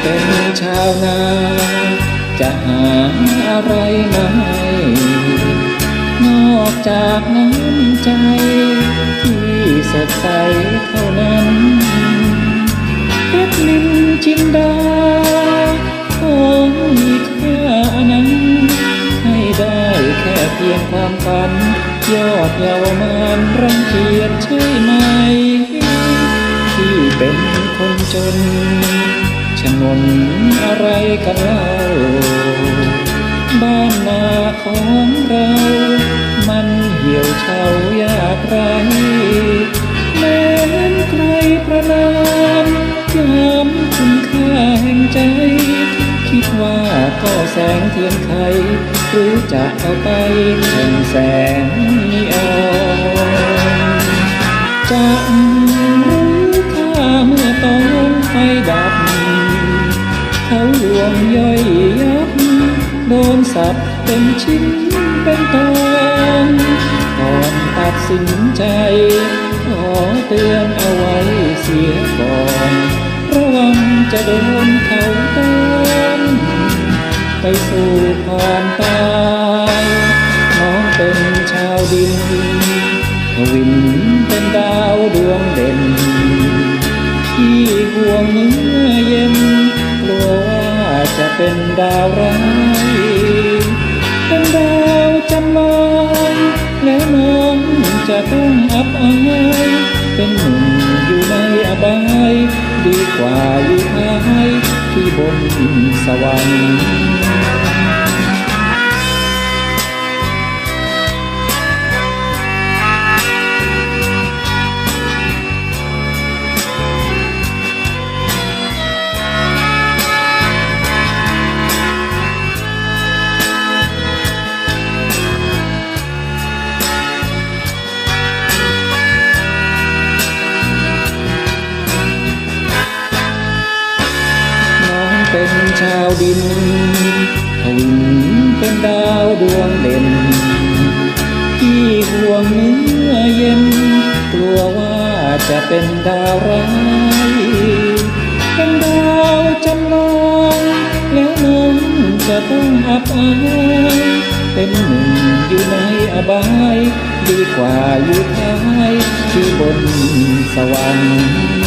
เป็นชาวนา จะหาอะไรมาให้นอกจากน้ำใจ ที่สดใสเท่านั้นเพชรนินจินดาของมีค่านั้น ให้ได้แค่เพียงความฝัน ยอดเยาวมานรังเกียจใช่ไหม ที่เป็นคนจน ชนนอะไรกันเล่า บ้านนาของเรา มันเหี่ยวเฉายากไรแม้นใครประนามย้ำคุณค่าแห่งใจ คิดว่าก็แสงเทียนไข หรือจะเอาไปแข่งแสงนีออนจะรู้ค่าเมื่อตอนไฟดับ เขาลวงย่อยยับ โดนสับเป็นชิ้นเป็นตอนก่อนตัดสินใจ ขอเตือนเอาไว้เสียก่อน ระวังจะโดนเขาต้อนไปสู่ความตายน้องเป็นชาวดินวินเป็นดาวดวงเด่นที่ห่วงเมื่อเย็น กลัวว่าจะเป็นดาวร้ายเป็นดาวจำลองแล้วน้องจะต้องอับอายเป็นหนุ่มอยู่ในอบาย ดีกว่าอยู่ท้ายที่บนสวรรค์ ชาวดินทวินเป็นดาวดวงเด่น ที่ห่วงเนื้อเย็น กลัวว่าจะเป็นดาวร้ายเป็นดาวจำลองแล้วน้องจะต้องอับอายเป็นหนึ่งอยู่ในอบาย ดีกว่าอยู่ท้ายที่บนสวรรค์